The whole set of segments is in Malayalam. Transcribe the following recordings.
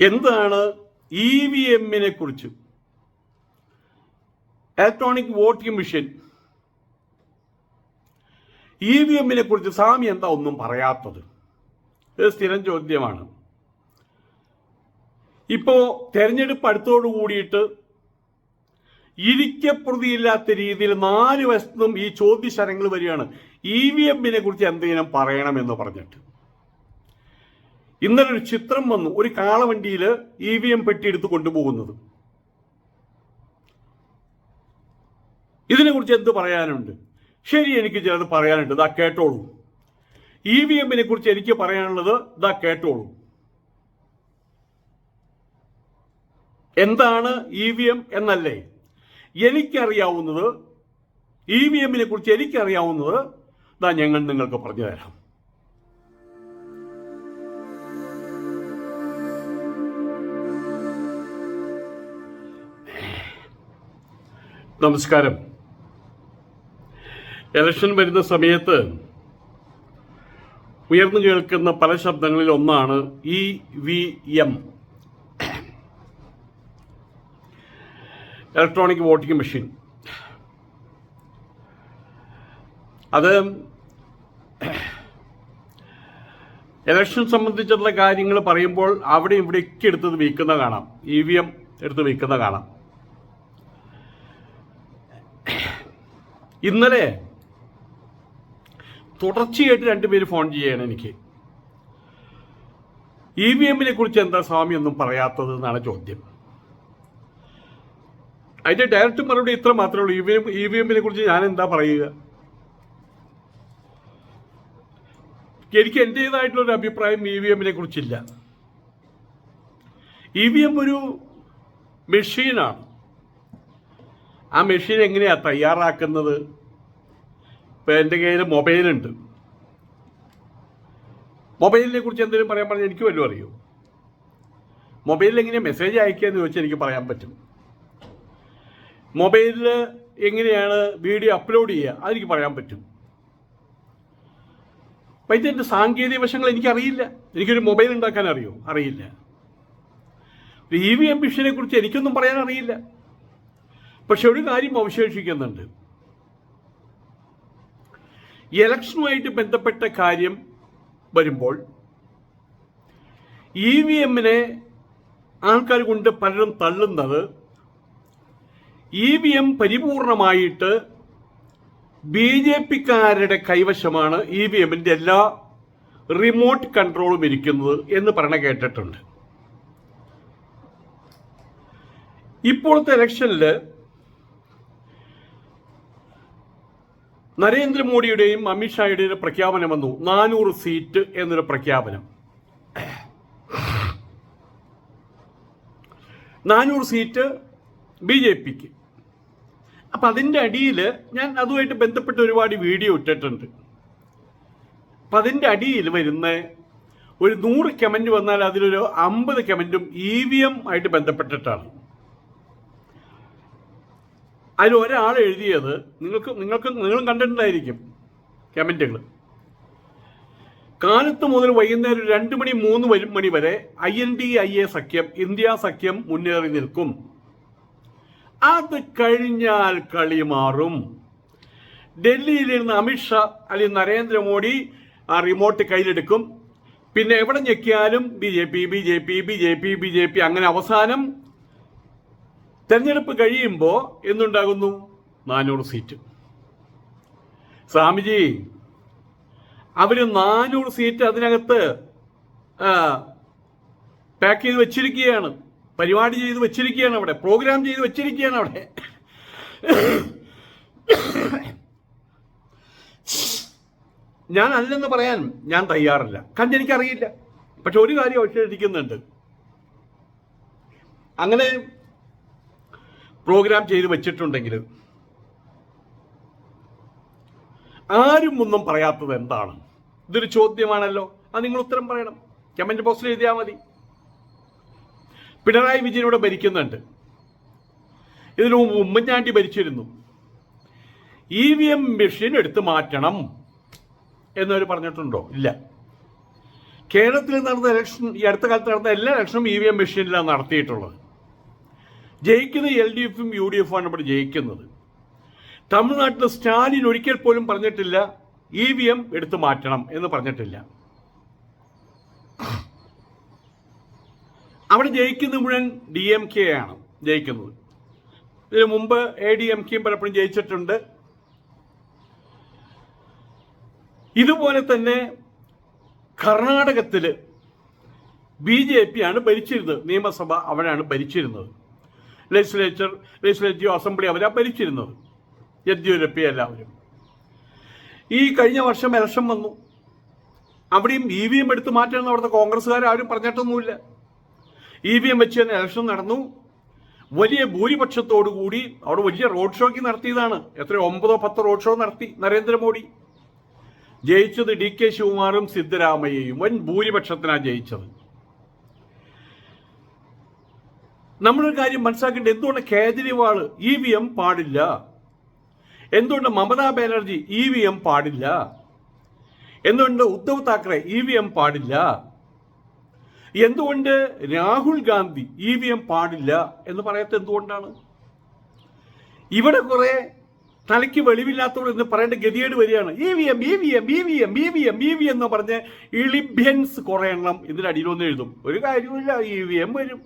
എന്താണ് ഇ വി എമ്മിനെ കുറിച്ച്? Electronic voting machine E V എമ്മിനെ കുറിച്ച് സ്വാമി എന്താ ഒന്നും പറയാത്തത്? ഇത് സ്ഥിരം ചോദ്യമാണ്. ഇപ്പോ തെരഞ്ഞെടുപ്പ് അടുത്തോടു കൂടിയിട്ട് ഇരിക്കപ്രതിയില്ലാത്ത രീതിയിൽ നാല് വശത്തും ഈ ചോദ്യശരങ്ങൾ വരികയാണ്. ഇ വി എമ്മിനെ കുറിച്ച് എന്തെങ്കിലും പറയണമെന്ന് പറഞ്ഞിട്ട്. ഇന്നലെ ഒരു ചിത്രം വന്നു ഒരു കാളവണ്ടിയിൽ ഇ വി എം പെട്ടി എടുത്ത് കൊണ്ടുപോകുന്നത്. ഇതിനെക്കുറിച്ച് എന്ത് പറയാനുണ്ട്? ശരി എനിക്ക് ചിലത് പറയാനുണ്ട്. ഇതാ കേട്ടോളൂ. ഇ വി എമ്മിനെ കുറിച്ച് എനിക്ക് പറയാനുള്ളത് ഇതാ കേട്ടോളൂ. എന്താണ് ഇ വി എം എന്നല്ലേ? എനിക്കറിയാവുന്നത് ഇ വി എമ്മിനെ കുറിച്ച് എനിക്കറിയാവുന്നത് ഇതാ ഞങ്ങൾ നിങ്ങൾക്ക് പറഞ്ഞു തരാം. നമസ്കാരം. ഇലക്ഷൻ വരുന്ന സമയത്ത് ഉയർന്നു കേൾക്കുന്ന പല ശബ്ദങ്ങളിൽ ഒന്നാണ് E V M electronic voting machine അത് ഇലക്ഷൻ സംബന്ധിച്ചുള്ള കാര്യങ്ങൾ പറയുമ്പോൾ അവിടെ ഇവിടെയൊക്കെ എടുത്തത് വീക്കുന്ന കാണാം. ഇ വി എം എടുത്ത് വീക്കുന്ന കാണാം. ഇന്നലെ തുടർച്ചയായിട്ട് രണ്ടുപേര് ഫോൺ ചെയ്യാണ് എനിക്ക്. ഇ വി എമ്മിനെ കുറിച്ച് എന്താ സ്വാമി ഒന്നും പറയാത്തത് എന്നാണ് ചോദ്യം. അതിന്റെ ഡയറക്റ്റ് മറുപടി ഇത്ര മാത്രമേ ഉള്ളൂ. ഇ വി എമ്മിനെ കുറിച്ച് ഞാൻ എന്താ പറയുക? എനിക്ക് എന്റേതായിട്ടുള്ള ഒരു അഭിപ്രായം ഇ വി എമ്മിനെ കുറിച്ചില്ല. ഇ വി എം ഒരു മെഷീനാണ്. ആ മെഷീൻ എങ്ങനെയാ തയ്യാറാക്കുന്നത്? ഇപ്പം എന്റെ കയ്യിൽ മൊബൈലുണ്ട്. മൊബൈലിനെ കുറിച്ച് എന്തെങ്കിലും പറയാൻ പറഞ്ഞാൽ എനിക്ക് വല്ലതും അറിയോ? മൊബൈലിൽ എങ്ങനെ മെസ്സേജ് അയക്കുക എന്ന് ചോദിച്ചാൽ എനിക്ക് പറയാൻ പറ്റും. മൊബൈലിൽ എങ്ങനെയാണ് വീഡിയോ അപ്ലോഡ് ചെയ്യുക അതെനിക്ക് പറയാൻ പറ്റും. അപ്പം ഇതിന്റെ സാങ്കേതിക വശങ്ങൾ എനിക്കറിയില്ല എനിക്കൊരു മൊബൈൽ ഉണ്ടാക്കാൻ അറിയോ? അറിയില്ല. ഇ വി എം മിഷനെ കുറിച്ച് എനിക്കൊന്നും പറയാൻ അറിയില്ല. പക്ഷെ ഒരു കാര്യം അവശേഷിക്കുന്നുണ്ട്. ഇലക്ഷനുമായിട്ട് ബന്ധപ്പെട്ട കാര്യം വരുമ്പോൾ ഇ വി എമ്മിനെ ആൾക്കാർ കൊണ്ട് പലരും തള്ളുന്നത് ഇ വി എം പരിപൂർണമായിട്ട് ബി ജെ പിക്കാരുടെ കൈവശമാണ് ഇ വി എമ്മിന്റെ എല്ലാ റിമോട്ട് കൺട്രോളും ഇരിക്കുന്നത് എന്ന് പറയണ കേട്ടിട്ടുണ്ട്. ഇപ്പോഴത്തെ ഇലക്ഷനിൽ നരേന്ദ്രമോദിയുടെയും അമിത്ഷായുടെയും പ്രഖ്യാപനം വന്നു. നാനൂറ് സീറ്റ് എന്നൊരു പ്രഖ്യാപനം. നാനൂറ് സീറ്റ് ബി ജെ പിക്ക്. അപ്പം അതിന്റെ അടിയിൽ ഞാൻ അതുമായിട്ട് ബന്ധപ്പെട്ട് ഒരുപാട് വീഡിയോ ഇട്ടിട്ടുണ്ട്. അപ്പം അതിന്റെ അടിയിൽ വരുന്ന ഒരു നൂറ് കമന്റ് വന്നാൽ അതിലൊരു അമ്പത് കമന്റും ഇ വി എം ആയിട്ട് ബന്ധപ്പെട്ടിട്ടാണ്. അതിൽ ഒരാൾ എഴുതിയത് നിങ്ങൾക്ക് നിങ്ങൾക്ക് നിങ്ങളും കണ്ടിട്ടുണ്ടായിരിക്കും കമന്റുകൾ. കാലത്ത് മുതൽ വൈകുന്നേരം രണ്ട് മണി മൂന്ന് മണി വരെ I N D I A സഖ്യം ഇന്ത്യ സഖ്യം മുന്നേറി നിൽക്കും. അത് കഴിഞ്ഞാൽ കളി മാറും. ഡൽഹിയിൽ ഡൽഹിയിലിരുന്ന് അമിത്ഷാ അല്ലെങ്കിൽ നരേന്ദ്രമോദി ആ റിമോട്ട് കയ്യിലെടുക്കും. പിന്നെ എവിടെ ഞെക്കിയാലും B J P B J P B J P B J P അങ്ങനെ അവസാനം തെരഞ്ഞെടുപ്പ് കഴിയുമ്പോൾ എന്തുണ്ടാകുന്നു? നാനൂറ് സീറ്റ്. സ്വാമിജി അവർ നാനൂറ് സീറ്റ് അതിനകത്ത് പാക്ക് ചെയ്ത് വെച്ചിരിക്കുകയാണ്. പരിപാടി ചെയ്ത് വെച്ചിരിക്കുകയാണ് അവിടെ. പ്രോഗ്രാം ചെയ്ത് വെച്ചിരിക്കുകയാണ് അവിടെ. ഞാൻ അല്ലെന്ന് പറയാൻ ഞാൻ തയ്യാറില്ല. കാരണം എനിക്കറിയില്ല. പക്ഷെ ഒരു കാര്യം അവശേഷിക്കുന്നുണ്ട് അങ്ങനെ പ്രോഗ്രാം ചെയ്ത് വെച്ചിട്ടുണ്ടെങ്കിൽ ആരും ഒന്നും പറയാത്തത് എന്താണ്? ഇതൊരു ചോദ്യമാണല്ലോ. അത് നിങ്ങൾ ഉത്തരം പറയണം. കമന്റ് ബോക്സിൽ എഴുതിയാൽ മതി. പിണറായി വിജയൻ ഇവിടെ ഭരിക്കുന്നുണ്ട്. ഇതിനു മുമ്പ് ഉമ്മൻചാണ്ടി ഭരിച്ചിരുന്നു. ഇ വി എം മെഷീൻ എടുത്തു മാറ്റണം എന്നവർ പറഞ്ഞിട്ടുണ്ടോ? ഇല്ല. കേരളത്തിൽ നടന്ന ഇലക്ഷൻ ഈ അടുത്ത കാലത്ത് നടന്ന എല്ലാ ഇലക്ഷനും ഇ വി എം മെഷീനിലാണ് നടത്തിയിട്ടുള്ളത്. ജയിക്കുന്ന എൽ ഡി എഫും യു ഡി എഫുമാണ് ഇവിടെ ജയിക്കുന്നത്. തമിഴ്നാട്ടിൽ സ്റ്റാലിൻ ഒരിക്കൽ പോലും പറഞ്ഞിട്ടില്ല ഇ വി എം എടുത്തു മാറ്റണം എന്ന് പറഞ്ഞിട്ടില്ല. അവിടെ ജയിക്കുന്ന മുഴുവൻ ഡി എം കെ ആണ് ജയിക്കുന്നത്. ഇതിനു മുമ്പ് എ ഡി എം കെയും പലപ്പോഴും ജയിച്ചിട്ടുണ്ട്. ഇതുപോലെ തന്നെ കർണാടകത്തിൽ ബി ജെ പി ആണ് ഭരിച്ചിരുന്നത്. നിയമസഭ അവരാണ് ഭരിച്ചിരുന്നത്. ലെജിസ്ലേച്ചർ ലെജിസ്ലേറ്റീവ് അസംബ്ലി അവരാ ഭരിച്ചിരുന്നത്. യെദ്യൂരപ്പി എല്ലാവരും. ഈ കഴിഞ്ഞ വർഷം ഇലക്ഷൻ വന്നു. അവിടെയും ഇ വി എം എടുത്ത് മാറ്റണമെന്ന് അവിടുത്തെ കോൺഗ്രസ്സുകാർ ആരും പറഞ്ഞിട്ടൊന്നുമില്ല. ഇ വി എം വെച്ച് തന്നെ ഇലക്ഷൻ നടന്നു. വലിയ ഭൂരിപക്ഷത്തോടു കൂടി അവിടെ വലിയ റോഡ് ഷോയ്ക്ക് നടത്തിയതാണ്. എത്രയോ ഒമ്പതോ പത്തോ റോഡ് ഷോ നടത്തി നരേന്ദ്രമോദി. ജയിച്ചത് ഡി കെ ശിവകുമാറും സിദ്ധരാമയ്യയും. വൻ ഭൂരിപക്ഷത്തിനാണ് ജയിച്ചത്. നമ്മളൊരു കാര്യം മനസ്സിലാക്കേണ്ടത് എന്തുകൊണ്ട് കേജ്രിവാൾ ഇ വി എം പാടില്ല എന്തുകൊണ്ട് Mamata Banerjee E V M പാടില്ല എന്തുകൊണ്ട് Uddhav Thackeray E V M പാടില്ല എന്തുകൊണ്ട് Rahul Gandhi E V M പാടില്ല എന്ന് പറയാത്ത എന്തുകൊണ്ടാണ് ഇവിടെ കുറെ തലയ്ക്ക് വെളിവില്ലാത്തവർ എന്ന് പറയേണ്ട ഗതികേട് വരികയാണ് E V M E V M E V M E V M E V എന്ന് പറഞ്ഞ് ഇളിഭ്യൻസ് കുറെ എണ്ണം ഇതിന്റെ അടിയിലൊന്നും എഴുതും ഒരു കാര്യമില്ല ഇ വി എം വരും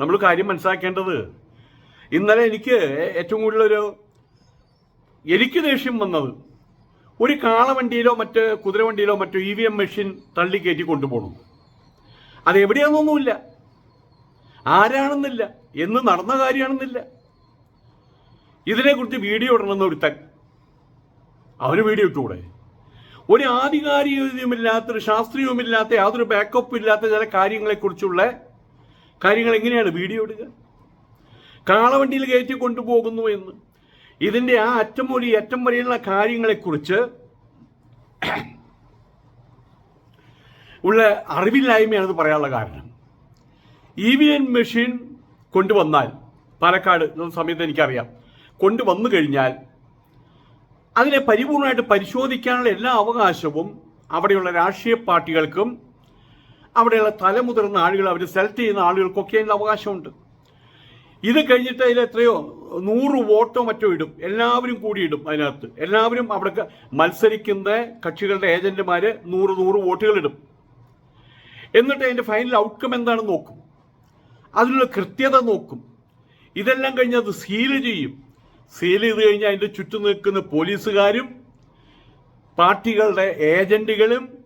നമ്മൾ കാര്യം മനസ്സിലാക്കേണ്ടത് ഇന്നലെ എനിക്ക് ഏറ്റവും കൂടുതലൊരു എനിക്ക് ദേഷ്യം വന്നത് ഒരു കാളവണ്ടിയിലോ മറ്റ് കുതിരവണ്ടിയിലോ മറ്റോ ഇ വി എം മെഷീൻ തള്ളി കയറ്റി കൊണ്ടുപോകണം. അതെവിടെയാണെന്നൊന്നുമില്ല ആരാണെന്നില്ല. എന്ന് നടന്ന കാര്യമാണെന്നില്ല. ഇതിനെക്കുറിച്ച് വീഡിയോ ഇടണമെന്ന് ഒരുത്തൻ അവന് വീഡിയോ ഇട്ടുകൂടെ ഒരു ആധികാരികതയുമില്ലാത്ത ഒരു ശാസ്ത്രീയവുമില്ലാത്ത യാതൊരു ബാക്കപ്പും ഇല്ലാത്ത ചില കാര്യങ്ങളെക്കുറിച്ചുള്ള കാര്യങ്ങൾ എങ്ങനെയാണ്? വീഡിയോ ഇടുക. കാളവണ്ടിയിൽ കയറ്റി കൊണ്ടുപോകുന്നു എന്ന്. ഇതിന്റെ ആ അറ്റം ഈ അറ്റം വരെയുള്ള കാര്യങ്ങളെക്കുറിച്ച് ഉള്ള അറിവില്ലായ്മയാണെന്ന് പറയാനുള്ള കാരണം. ഇ വി എൻ മെഷീൻ കൊണ്ടുവന്നാൽ പാലക്കാട് സമയത്ത് എനിക്കറിയാം. കൊണ്ടുവന്നു കഴിഞ്ഞാൽ അതിനെ പരിപൂർണമായിട്ട് പരിശോധിക്കാനുള്ള എല്ലാ അവകാശവും അവിടെയുള്ള രാഷ്ട്രീയ പാർട്ടികൾക്കും അവിടെയുള്ള തലമുതിർന്ന ആളുകൾ അവർ സെലക്ട് ചെയ്യുന്ന ആളുകൾക്കൊക്കെ അതിന്റെ അവകാശമുണ്ട്. ഇത് കഴിഞ്ഞിട്ട് അതിൽ എത്രയോ നൂറ് വോട്ടോ മറ്റോ ഇടും. എല്ലാവരും കൂടി ഇടും അതിനകത്ത്. എല്ലാവരും അവിടെ മത്സരിക്കുന്ന കക്ഷികളുടെ ഏജന്റുമാര് നൂറ് നൂറ് വോട്ടുകൾ ഇടും. എന്നിട്ട് അതിന്റെ ഫൈനൽ ഔട്ട്കം എന്താണെന്ന് നോക്കും. അതിനുള്ള കൃത്യത നോക്കും. ഇതെല്ലാം കഴിഞ്ഞ് അത് സീൽ ചെയ്യും. സീൽ ചെയ്ത് കഴിഞ്ഞാൽ അതിന്റെ ചുറ്റും നിൽക്കുന്ന പോലീസുകാരും പാർട്ടികളുടെ ഏജന്റുകളും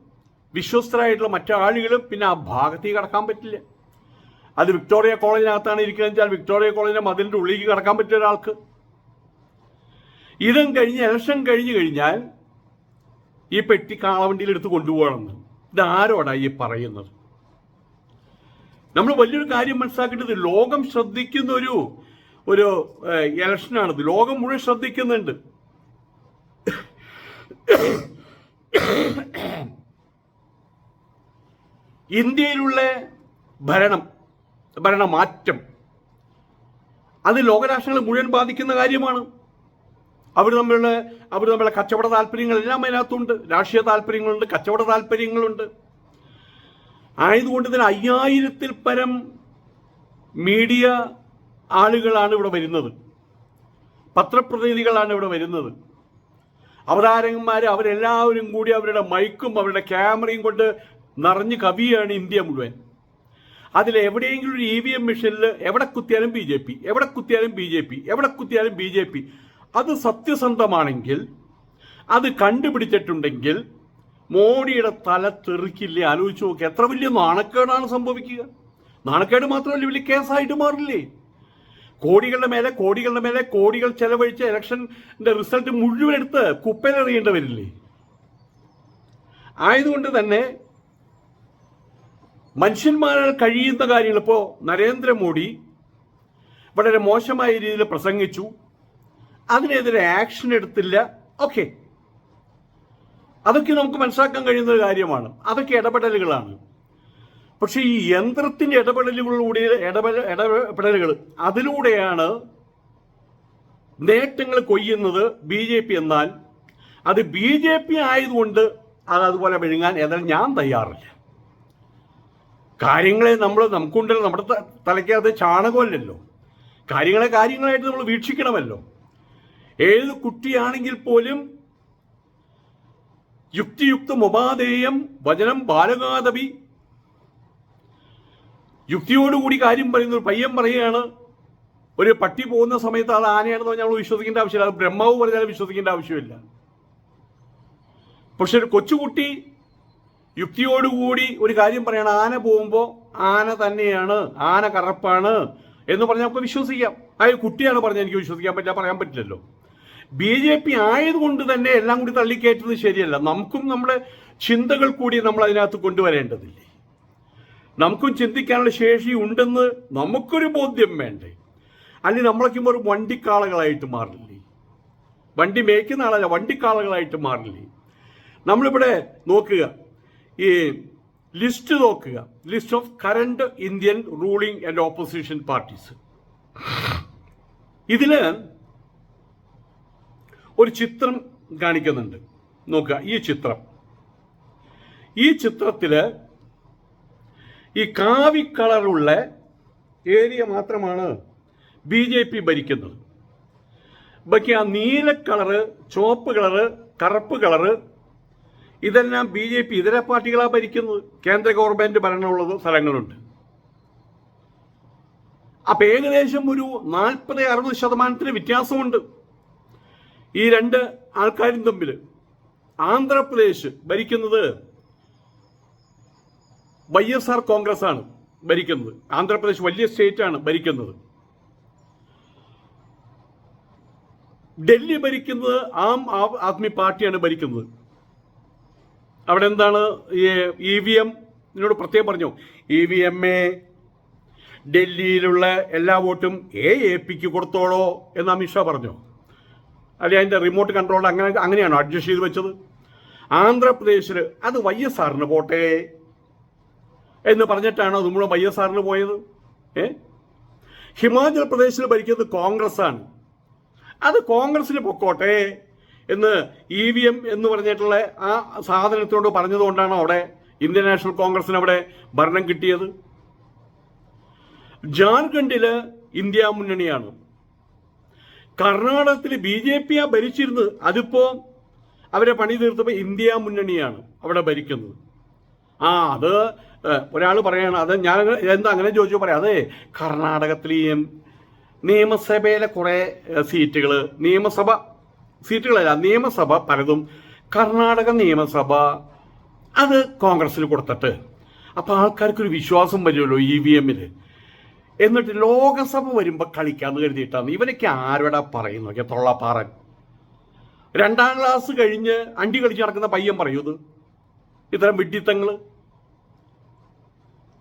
വിശ്വസ്തരായിട്ടുള്ള മറ്റാളുകളും പിന്നെ ആ ഭാഗത്തേക്ക് കടക്കാൻ പറ്റില്ല. അത് വിക്ടോറിയ കോളേജിനകത്താണ് ഇരിക്കുന്നത് വെച്ചാൽ വിക്ടോറിയ കോളേജിന്റെ മതിലിന്റെ ഉള്ളിലേക്ക് കടക്കാൻ പറ്റിയ ഒരാൾക്ക്. ഇതും കഴിഞ്ഞ് ഇലക്ഷൻ കഴിഞ്ഞു കഴിഞ്ഞാൽ ഈ പെട്ടി കാളവണ്ടിയിൽ എടുത്ത് കൊണ്ടുപോകണമെന്ന്. ഇതാരോടാ ഈ പറയുന്നത്? നമ്മൾ വലിയൊരു കാര്യം മനസ്സിലാക്കേണ്ടത് ലോകം ശ്രദ്ധിക്കുന്ന ഒരു ഒരു ഇലക്ഷനാണിത്. ലോകം മുഴുവൻ ശ്രദ്ധിക്കുന്നുണ്ട്. ഇന്ത്യയിലുള്ള ഭരണം ഭരണമാറ്റം അത് ലോകരാഷ്ട്രങ്ങളെ മുഴുവൻ ബാധിക്കുന്ന കാര്യമാണ്. അവർ തമ്മിലുള്ള അവർ തമ്മിലുള്ള കച്ചവട താല്പര്യങ്ങളെല്ലാം അതിനകത്തുണ്ട്. രാഷ്ട്രീയ താല്പര്യങ്ങളുണ്ട് കച്ചവട താല്പര്യങ്ങളുണ്ട്. ആയതുകൊണ്ട് തന്നെ അയ്യായിരത്തിൽ പരം മീഡിയ ആളുകളാണ് ഇവിടെ വരുന്നത്. പത്രപ്രതിനിധികളാണ് ഇവിടെ വരുന്നത്. അവതാരകന്മാർ അവരെല്ലാവരും കൂടി അവരുടെ മൈക്കും അവരുടെ ക്യാമറയും കൊണ്ട് നിറഞ്ഞു കവിയാണ് ഇന്ത്യ മുഴുവൻ. അതിൽ എവിടെയെങ്കിലും ഒരു ഇ വി എം മെഷീനിൽ എവിടെ കുത്തിയാലും ബി ജെ പി എവിടെ കുത്തിയാലും ബി ജെ പി എവിടെ കുത്തിയാലും ബി ജെ പി അത് സത്യസന്ധമാണെങ്കിൽ അത് കണ്ടുപിടിച്ചിട്ടുണ്ടെങ്കിൽ മോഡിയുടെ തല തെറിക്കില്ലേ? ആലോചിച്ച് നോക്കി. എത്ര വലിയ നാണക്കേടാണ് സംഭവിക്കുക. നാണക്കേട് മാത്രമല്ല വലിയ കേസായിട്ട് മാറില്ലേ? കോടികളുടെ മേലെ കോടികളുടെ മേലെ കോടികൾ ചെലവഴിച്ച ഇലക്ഷന്റെ റിസൾട്ട് മുഴുവൻ എടുത്ത് കുപ്പയിലെറിയേണ്ടി വരില്ലേ? ആയതുകൊണ്ട് തന്നെ മനുഷ്യന്മാരാൽ കഴിയുന്ന കാര്യങ്ങൾ ഇപ്പോൾ നരേന്ദ്രമോദി വളരെ മോശമായ രീതിയിൽ പ്രസംഗിച്ചു. അതിനെതിരെ ആക്ഷൻ എടുത്തില്ല. ഓക്കെ അതൊക്കെ നമുക്ക് മനസ്സിലാക്കാൻ കഴിയുന്ന ഒരു കാര്യമാണ്. അതൊക്കെ ഇടപെടലുകളാണ്. പക്ഷേ ഈ യന്ത്രത്തിന്റെ ഇടപെടലുകളിലൂടെ ഇടപെട ഇടപെടലുകൾ അതിലൂടെയാണ് നേട്ടങ്ങൾ കൊയ്യുന്നത് ബി ജെ പി എന്നാൽ. അത് ബി ജെ പി ആയതുകൊണ്ട് അത് അതുപോലെ വിഴുങ്ങാൻ ഏതായാലും ഞാൻ തയ്യാറില്ല. കാര്യങ്ങളെ നമ്മൾ നമുക്കുണ്ടല്ലോ നമ്മുടെ തലയ്ക്കകത്ത് ചാണകമല്ലല്ലോ. കാര്യങ്ങളെ കാര്യങ്ങളായിട്ട് നമ്മൾ വീക്ഷിക്കണമല്ലോ. ഏത് കുട്ടിയാണെങ്കിൽ പോലും യുക്തിയുക്തം ഉപാധേയം വചനം ബാലകാദവി യുക്തിയോടുകൂടി കാര്യം പറയുന്ന ഒരു പയ്യൻ പറയുകയാണ് ഒരു പട്ടി പോകുന്ന സമയത്ത് അത് ആനയാണെന്ന് പറഞ്ഞാൽ നമ്മൾ വിശ്വസിക്കേണ്ട ആവശ്യമില്ല അത് ബ്രഹ്മാവ് പറഞ്ഞാൽ വിശ്വസിക്കേണ്ട ആവശ്യമില്ല. പക്ഷെ ഒരു കൊച്ചുകുട്ടി യുക്തിയോടുകൂടി ഒരു കാര്യം പറയണം ആന പോകുമ്പോൾ ആന തന്നെയാണ് ആന കറപ്പാണ് എന്ന് പറഞ്ഞാൽ നമുക്ക് വിശ്വസിക്കാം. ആ കുട്ടിയാണ് പറഞ്ഞാൽ എനിക്ക് വിശ്വസിക്കാൻ പറ്റില്ല പറയാൻ പറ്റില്ലല്ലോ. ബി ജെ പി ആയതുകൊണ്ട് തന്നെ എല്ലാം കൂടി തള്ളിക്കയറ്റുന്നത് ശരിയല്ല. നമുക്കും നമ്മുടെ ചിന്തകൾ കൂടി നമ്മൾ അതിനകത്ത് കൊണ്ടുവരേണ്ടതില്ലേ? നമുക്കും ചിന്തിക്കാനുള്ള ശേഷി ഉണ്ടെന്ന് നമുക്കൊരു ബോധ്യം വേണ്ടേ? അല്ലെങ്കിൽ നമ്മളൊക്കെ ഒരു വണ്ടിക്കാളകളായിട്ട് മാറില്ലേ? വണ്ടി മേയ്ക്കുന്ന ആളല്ല വണ്ടിക്കാളകളായിട്ട് മാറില്ലേ? നമ്മളിവിടെ നോക്കുക. ഈ ലിസ്റ്റ് നോക്കുക. List of current Indian ruling and opposition parties ഇതിൽ ഒരു ചിത്രം കാണിക്കുന്നുണ്ട്. നോക്കുക ഈ ചിത്രം. ഈ ചിത്രത്തിൽ ഈ കാവി കളറുള്ള ഏരിയ മാത്രമാണ് ബി ജെ പി ഭരിക്കുന്നത്. ബാക്കി ആ നീല കളറ് ചുവപ്പ് കളറ് കറുപ്പ് കളറ് ഇതെല്ലാം ബി ജെ പി ഇതര പാർട്ടികളാണ് ഭരിക്കുന്നത്. കേന്ദ്ര ഗവൺമെന്റ് ഭരണമുള്ള സ്ഥലങ്ങളുണ്ട്. അപ്പൊ ഏകദേശം ഒരു നാൽപ്പത് അറുപത് ശതമാനത്തിന് വ്യത്യാസമുണ്ട്. ഈ രണ്ട് ആൾക്കാരും തമ്മിൽ ആന്ധ്രാപ്രദേശ് ഭരിക്കുന്നത് വൈ എസ് ആർ കോൺഗ്രസ് ആണ് ഭരിക്കുന്നത്. ആന്ധ്രാപ്രദേശ് വലിയ സ്റ്റേറ്റ് ആണ് ഭരിക്കുന്നത്. ഡൽഹി ഭരിക്കുന്നത് ആ- ആദ്മി പാർട്ടിയാണ് ഭരിക്കുന്നത്. അവിടെ എന്താണ് ഇ വി എം എന്നോട് പ്രത്യേകം പറഞ്ഞു. ഇ വി എം എ ഡൽഹിയിലുള്ള എല്ലാ വോട്ടും എ എ പിക്ക് കൊടുത്തോളോ എന്ന് അമിത്ഷാ പറഞ്ഞു. അല്ലെ അതിന്റെ റിമോട്ട് കൺട്രോൾ അങ്ങനെ അങ്ങനെയാണോ അഡ്ജസ്റ്റ് ചെയ്ത് വെച്ചത്? ആന്ധ്രാപ്രദേശിൽ അത് വൈ എസ് ആറിന് പോട്ടെ എന്ന് പറഞ്ഞിട്ടാണ് അത് മുഴുവൻ വൈ എസ് ആറിന് പോയത്? ഏ? ഹിമാചൽ പ്രദേശിൽ ഭരിക്കുന്നത് കോൺഗ്രസ് ആണ് അത് കോൺഗ്രസിന് പൊക്കോട്ടെ എന്ന് ഇ വി എം എന്ന് പറഞ്ഞിട്ടുള്ള ആ സാധനത്തോട് പറഞ്ഞതുകൊണ്ടാണ് അവിടെ ഇന്ത്യൻ നാഷണൽ കോൺഗ്രസിന് അവിടെ ഭരണം കിട്ടിയത്. ജാർഖണ്ഡിൽ ഇന്ത്യ മുന്നണിയാണ്. കർണാടകത്തിൽ ബി ജെ പി ആ ഭരിച്ചിരുന്നത് അതിപ്പോ അവരെ പണി തീർത്തപ്പോൾ ഇന്ത്യ മുന്നണിയാണ് അവിടെ ഭരിക്കുന്നത്. ആ അത് ഒരാൾ പറയാണ് അത് ഞാൻ എന്താ അങ്ങനെ ചോദിച്ചു പറയാം. അതെ കർണാടകത്തിൽ നിയമസഭയിലെ കുറേ സീറ്റുകൾ നിയമസഭ സീറ്റുകളല്ല നിയമസഭ പലതും കർണാടക നിയമസഭ അത് കോൺഗ്രസ്സിൽ കൊടുത്തിട്ട്. അപ്പോൾ ആൾക്കാർക്കൊരു വിശ്വാസം വരുമല്ലോ ഇ വി എമ്മിൽ എന്നിട്ട് ലോകസഭ വരുമ്പോൾ കളിക്കാന്ന് കരുതിയിട്ടാണ്. ഇവനൊക്കെ ആരോടാ പറയുന്നു തൊള്ളപ്പാറൻ. രണ്ടാം ക്ലാസ് കഴിഞ്ഞ് അണ്ടി കളിച്ച് നടക്കുന്ന പയ്യൻ പറയൂത് ഇത്തരം വിഡ്ഢിത്തങ്ങൾ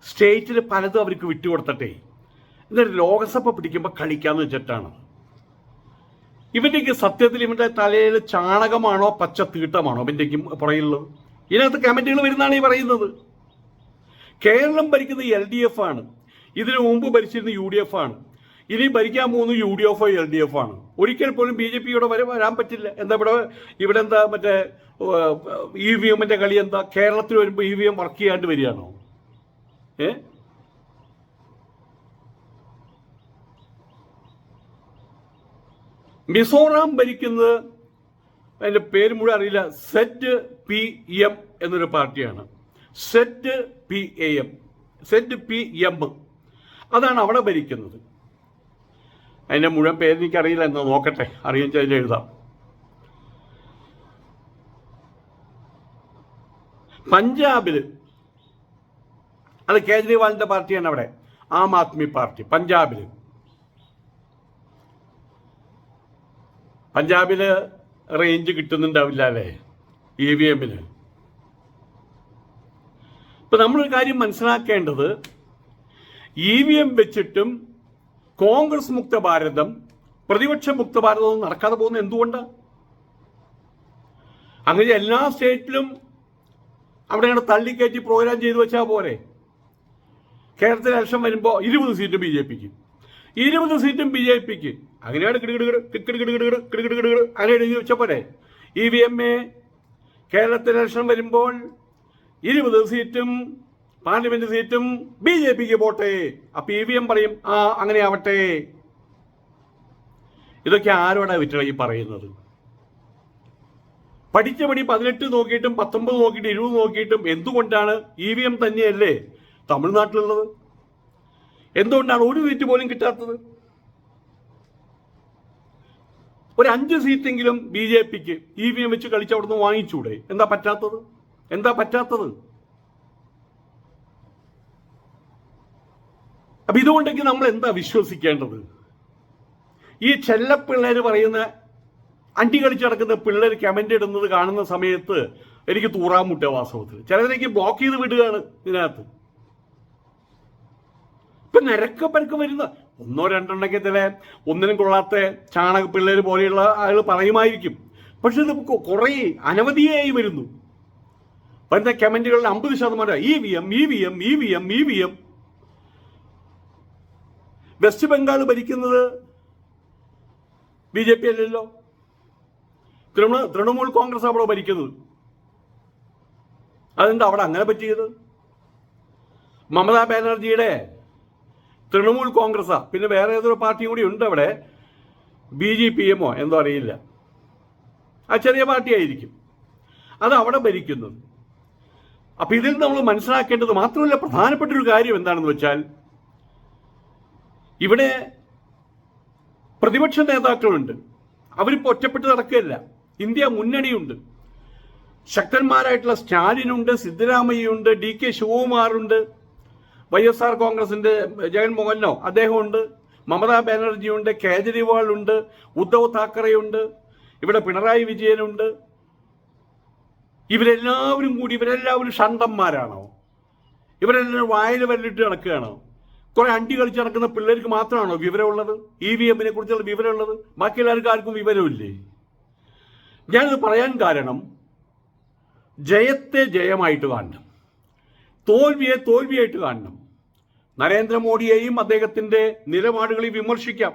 സ്റ്റേറ്റിൽ പലതും അവർക്ക് വിട്ടുകൊടുത്തിട്ടേ. എന്നിട്ട് ലോകസഭ പിടിക്കുമ്പോൾ കളിക്കാന്ന് വെച്ചിട്ടാണ്. ഇവന്റെക്ക് സത്യത്തിൽ ഇവന്റെ തലയിൽ ചാണകമാണോ പച്ച തീട്ടമാണോ ഇവന്റെക്കും പുറയുള്ളത് ഇതിനകത്ത് കമന്റുകൾ വരുന്നതാണ് ഈ പറയുന്നത്. കേരളം ഭരിക്കുന്നത് എൽ ഡി എഫ് ആണ്. ഇതിനു മുമ്പ് ഭരിച്ചിരുന്ന യു ഡി എഫ് ആണ്. ഇനി ഭരിക്കാൻ പോകുന്നത് യു ഡി എഫോ എൽ ഡി എഫ് ആണ്. ഒരിക്കൽ പോലും ബി ജെ പി ഇവിടെ വരെ വരാൻ പറ്റില്ല. എന്താ ഇവിടെ ഇവിടെ എന്താ മറ്റേ ഇ വി എമ്മിന്റെ കളി എന്താ? കേരളത്തിൽ വരുമ്പോൾ ഇ വി എം വർക്ക് ചെയ്യാണ്ട് വരികയാണോ? ഏ? മിസോറാം ഭരിക്കുന്നത് അതിന്റെ പേര് മുഴുവൻ അറിയില്ല. സെറ്റ് പി എം എന്നൊരു പാർട്ടിയാണ്. Set P A M set P M അതാണ് അവിടെ ഭരിക്കുന്നത്. അതിന്റെ മുഴുവൻ പേര് എനിക്കറിയില്ല. എന്ന് നോക്കട്ടെ. അറിയാൻ ചെയ്ത് എഴുതാം. പഞ്ചാബിൽ അത് കേജ്രിവാളിന്റെ പാർട്ടിയാണ് അവിടെ. ആം ആദ്മി പാർട്ടി പഞ്ചാബിൽ പഞ്ചാബിൽ റേഞ്ച് കിട്ടുന്നുണ്ടാവില്ല അല്ലേ ഇ വി എമ്മിന് ഇപ്പൊ നമ്മളൊരു കാര്യം മനസ്സിലാക്കേണ്ടത് ഇ വി എം വെച്ചിട്ടും കോൺഗ്രസ് മുക്ത ഭാരതം പ്രതിപക്ഷ മുക്ത ഭാരതം നടക്കാതെ പോകുന്നത് എന്തുകൊണ്ടാണ് അങ്ങനെ എല്ലാ സ്റ്റേറ്റിലും അവിടെ അങ്ങനെ തള്ളിക്കയറ്റി പ്രോഗ്രാം ചെയ്തു വെച്ചാൽ പോരെ? കേരളത്തിൽ ഇലക്ഷൻ വരുമ്പോൾ ഇരുപത് സീറ്റും ബി ജെ പിക്ക് ഇരുപത് സീറ്റും ബി ജെ പിക്ക് അങ്ങനെയാണ് അങ്ങനെ എഴുതി വെച്ച പോലെ ഇ വി എം എ കേരളത്തിൽ ഇലക്ഷൻ വരുമ്പോൾ ഇരുപത് സീറ്റും പാർലമെന്റ് സീറ്റും ബി ജെ പിക്ക് പോട്ടെ. അപ്പൊ ഇ വി എം പറയും ആ അങ്ങനെ ആവട്ടെ. ഇതൊക്കെ ആരോടാ വിറ്റ ഈ പറയുന്നത്? പഠിച്ച പടി പതിനെട്ട് നോക്കിയിട്ടും പത്തൊമ്പത് നോക്കിയിട്ടും ഇരുപത് നോക്കിയിട്ടും എന്തുകൊണ്ടാണ് ഇ വി എം തന്നെയല്ലേ തമിഴ്നാട്ടിലുള്ളത്? എന്തുകൊണ്ടാണ് ഒരു സീറ്റ് പോലും കിട്ടാത്തത്? ഒരു അഞ്ച് സീറ്റെങ്കിലും ബി ജെ പിക്ക് ഇ വി എം വെച്ച് കളിച്ച് അവിടുന്ന് വാങ്ങിച്ചൂടെ? എന്താ പറ്റാത്തത്? എന്താ പറ്റാത്തത്? അപ്പൊ ഇതുകൊണ്ടെങ്കിൽ നമ്മൾ എന്താ വിശ്വസിക്കേണ്ടത്? ഈ ചെല്ലപ്പിള്ളേര് പറയുന്ന അണ്ടി കളിച്ച് നടക്കുന്ന പിള്ളേർ കമന്റ് ഇടുന്നത് കാണുന്ന സമയത്ത് എനിക്ക് തൂറാൻ മുട്ട വാസ്തവത്തിൽ ചിലരെനിക്ക് ബ്ലോക്ക് ചെയ്ത് വിടുകയാണ് ഇതിനകത്ത്. ഇപ്പൊ നിരക്കപ്പരക്ക് വരുന്ന ഒന്നോ രണ്ടെണ്ണൊക്കെ ചില ഒന്നിനും കൊള്ളാത്ത ചാണക പിള്ളേർ പോലെയുള്ള ആളുകൾ പറയുമായിരിക്കും. പക്ഷെ ഇത് കുറേ അനവധിയായി വരുന്നു. വരുന്ന കമന്റുകളിൽ അമ്പത് ശതമാനം? E V M E V M E V M E V M. West Bengal ഭരിക്കുന്നത് ബി ജെ പി അല്ലല്ലോ. തൃണ തൃണമൂൽ കോൺഗ്രസ് അവിടെ ഭരിക്കുന്നത്. അതെന്താ അവിടെ അങ്ങനെ പറ്റിയത്? മമതാ ബാനർജിയുടെ തൃണമൂൽ കോൺഗ്രസ്സാ. പിന്നെ വേറെ ഏതൊരു പാർട്ടിയും കൂടി ഉണ്ട് അവിടെ? ബി ജെ പി എമ്മോ എന്തോ അറിയില്ല. ആ ചെറിയ പാർട്ടിയായിരിക്കും. അത് അവിടെ ഭരിക്കുന്നു. അപ്പൊ ഇതിൽ നമ്മൾ മനസ്സിലാക്കേണ്ടത് മാത്രമല്ല പ്രധാനപ്പെട്ട ഒരു കാര്യം എന്താണെന്ന് വെച്ചാൽ ഇവിടെ പ്രതിപക്ഷ നേതാക്കളുണ്ട്. അവരിപ്പോൾ ഒറ്റപ്പെട്ട് നടക്കുകയല്ല. ഇന്ത്യ മുന്നണിയുണ്ട്. ശക്തന്മാരായിട്ടുള്ള സ്റ്റാലിനുണ്ട് സിദ്ധരാമയ്യുണ്ട് ഡി കെ ശിവകുമാറുണ്ട്. വൈ എസ് ആർ കോൺഗ്രസിന്റെ ജഗൻമോഹനോ അദ്ദേഹമുണ്ട്. മമതാ ബാനർജിയുണ്ട് കേജ്രിവാൾ ഉണ്ട് ഉദ്ധവ് താക്കറെയുണ്ട് ഇവിടെ പിണറായി വിജയനുണ്ട്. ഇവരെല്ലാവരും കൂടി ഇവരെല്ലാവരും ഷണ്ടന്മാരാണോ? ഇവരെല്ലാം വായിൽ വരലിട്ട് നടക്കുകയാണോ? കുറെ അണ്ടി കളിച്ച് നടക്കുന്ന പിള്ളേർക്ക് മാത്രമാണോ വിവരമുള്ളത്? ഇ വി എമ്മിനെ കുറിച്ചുള്ള വിവരമുള്ളത്? ബാക്കി ആർക്കും വിവരമില്ലേ? ഞാനിത് പറയാൻ കാരണം ജയത്തെ ജയമായിട്ട് കാണണം. തോൽവിയെ തോൽവിയായിട്ട് കാണണം. നരേന്ദ്രമോദിയെയും അദ്ദേഹത്തിന്റെ നിലപാടുകളെ വിമർശിക്കാം.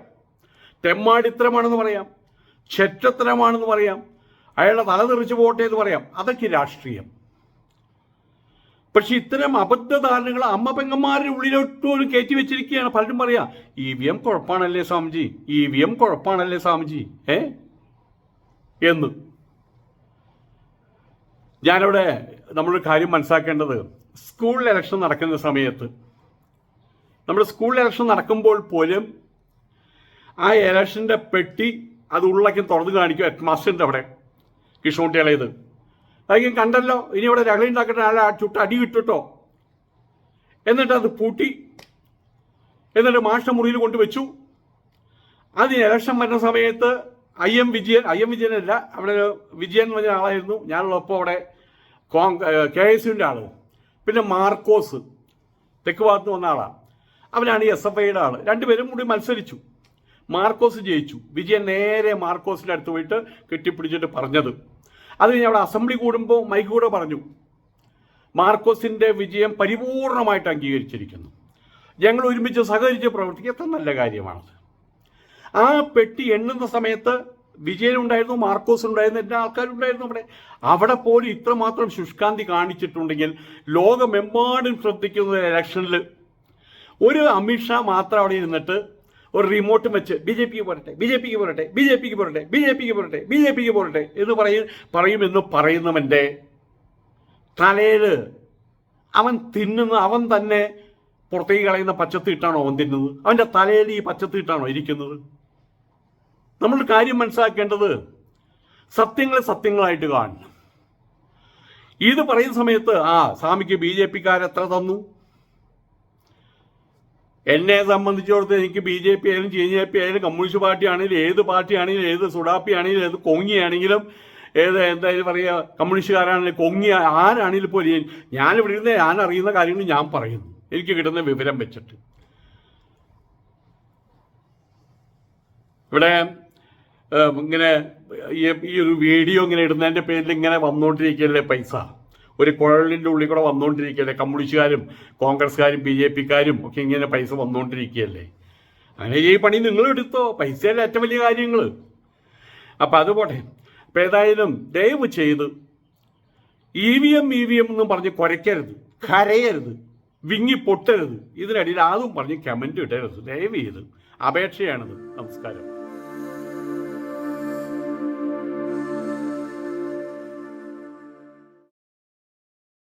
തെമ്മാടിത്തരമാണെന്ന് പറയാം. ചെറ്റത്തരമാണെന്ന് പറയാം. അയാളെ തലതെറിച്ച് പോട്ടെ എന്ന് പറയാം. അതൊക്കെ രാഷ്ട്രീയം. പക്ഷെ ഇത്തരം അബദ്ധധാരണകൾ അമ്മ പെങ്ങന്മാരുടെ ഉള്ളിലോട്ട് കയറ്റി വെച്ചിരിക്കുകയാണ്. പലരും പറയാ ഇ വി എം കുഴപ്പമാണല്ലേ സ്വാമിജി? ഇ വി എം കുഴപ്പമാണല്ലേ സ്വാമിജി? ഏ? എന്ന്. ഞാനിവിടെ നമ്മളൊരു കാര്യം മനസ്സിലാക്കേണ്ടത്. സ്കൂൾ ഇലക്ഷൻ നടക്കുന്ന സമയത്ത് നമ്മുടെ സ്കൂൾ ഇലക്ഷൻ നടക്കുമ്പോൾ പോലും ആ ഇലക്ഷന്റെ പെട്ടി അത് ഉള്ളക്കും തുറന്നു കാണിക്കും ഹെഡ് മാസ്റ്ററിന്റെ അവിടെ. കിഷോട്ടിയാളേത് അതെങ്കിലും കണ്ടല്ലോ. ഇനി ഇവിടെ രകളി ഉണ്ടാക്കട്ടെ. ആളെ ചുട്ട് അടി കിട്ടുട്ടോ എന്നിട്ട് അത് പൂട്ടി. എന്നിട്ട് മാഷ്ട മുറിയിൽ കൊണ്ടുവച്ചു അത് ഇലക്ഷൻ വരുന്ന സമയത്ത് I M Vijayan I M വിജയനല്ല അവിടെ വിജയൻ എന്ന് പറഞ്ഞ ആളായിരുന്നു. ഞാനുള്ളപ്പോൾ അവിടെ കോൺ കെ എസ് യുവിന്റെ ആൾ. പിന്നെ മാർക്കോസ് തെക്ക് ഭാഗത്ത് വന്ന ആളാണ് അവനാണ് എസ് എഫ് ഐയുടെ ആൾ രണ്ടുപേരും കൂടി മത്സരിച്ചു. മാർക്കോസ് ജയിച്ചു. വിജയൻ നേരെ മാർക്കോസിന്റെ അടുത്ത് പോയിട്ട് കെട്ടിപ്പിടിച്ചിട്ട് പറഞ്ഞത്. അത് കഴിഞ്ഞ് അവിടെ അസംബ്ലി കൂടുമ്പോൾ മൈക്ക് കൂടെ പറഞ്ഞു. മാർക്കോസിന്റെ വിജയം പരിപൂർണമായിട്ട് അംഗീകരിച്ചിരിക്കുന്നു. ഞങ്ങൾ ഒരുമിച്ച് സഹകരിച്ച് പ്രവർത്തിക്കുക. നല്ല കാര്യമാണത്. ആ പെട്ടി എണ്ണുന്ന സമയത്ത് വിജയനുണ്ടായിരുന്നു മാർക്കോസ് ഉണ്ടായിരുന്നു എല്ലാ ആൾക്കാരുണ്ടായിരുന്നു അവിടെ. അവിടെ പോലും ഇത്രമാത്രം ശുഷ്കാന്തി കാണിച്ചിട്ടുണ്ടെങ്കിൽ ലോകമെമ്പാടും ശ്രദ്ധിക്കുന്ന ഇലക്ഷനിൽ ഒരു അമിത്ഷാ മാത്രം അവിടെ ഇരുന്നിട്ട് ഒരു റിമോട്ട് വെച്ച് ബി ജെ പിക്ക് പോരട്ടെ ബി ജെ പിക്ക് പോരട്ടെ ബി ജെ പിക്ക് പോരട്ടെ ബി ജെ പിക്ക് പോരട്ടെ ബി ജെ പിക്ക് പോരട്ടെ എന്ന് പറയും പറയുമെന്ന് പറയുന്നവന്റെ തലയിൽ അവൻ തിന്നുന്ന അവൻ തന്നെ പുറത്തേക്ക് കളയുന്ന പച്ചത്തീട്ടാണോ അവൻ തിന്നുന്നത്? അവന്റെ തലയിൽ ഈ പച്ചത്തീട്ടാണോ ഇരിക്കുന്നത്? നമ്മൾ കാര്യം മനസ്സിലാക്കേണ്ടത് സത്യങ്ങൾ സത്യങ്ങളായിട്ട് കാണണം. ഇത് പറയുന്ന സമയത്ത് ആ സ്വാമിക്ക് ബി ജെ പിക്കാരെത്ര തന്നു? എന്നെ സംബന്ധിച്ചിടത്ത് എനിക്ക് ബി ജെ പി ആയാലും ജെ ജെ പി ആയാലും കമ്മ്യൂണിസ്റ്റ് പാർട്ടി ആണെങ്കിലും ഏത് പാർട്ടി ആണെങ്കിലും ഏത് സുഡാപ്പി ആണെങ്കിലും ഏത് കൊങ്ങിയാണെങ്കിലും ഏത് എന്തായാലും പറയുക കമ്മ്യൂണിസ്റ്റുകാരാണെങ്കിലും കൊങ്ങി ആരാണെങ്കിലും പോലും ഞാനിവിടെ ഇരുന്ന് ഞാൻ അറിയുന്ന കാര്യങ്ങൾ ഞാൻ പറയുന്നു. എനിക്ക് കിട്ടുന്ന വിവരം വെച്ചിട്ട്. ഇവിടെ ഇങ്ങനെ ഈ- ഒരു വീഡിയോ ഇങ്ങനെ ഇടുന്നതിന്റെ പേരിൽ ഇങ്ങനെ വന്നുകൊണ്ടിരിക്കുകയല്ലേ പൈസ? ഒരു കുഴലിന്റെ ഉള്ളിൽ കൂടെ വന്നുകൊണ്ടിരിക്കുകയല്ലേ കമ്മ്യൂണിസ്റ്റുകാരും കോൺഗ്രസ്സുകാരും ബി ജെ പിക്കാരും ഒക്കെ ഇങ്ങനെ പൈസ വന്നുകൊണ്ടിരിക്കുകയല്ലേ അങ്ങനെ ഈ പണി നിങ്ങൾ എടുത്തോ? പൈസയല്ലേ ഏറ്റവും വലിയ കാര്യങ്ങൾ അപ്പം അത് പോട്ടെ അപ്പൊ ഏതായാലും ദയവ് ചെയ്ത് E V M E V M എന്നും പറഞ്ഞ് കുരയ്ക്കരുത്. കരയരുത്. വിങ്ങി പൊട്ടരുത്. ഇതിനടിയിൽ ആദ്യം പറഞ്ഞ് കമന്റ് ഇടരുത്. ദയവ് ചെയ്ത്. അപേക്ഷയാണിത്. നമസ്കാരം.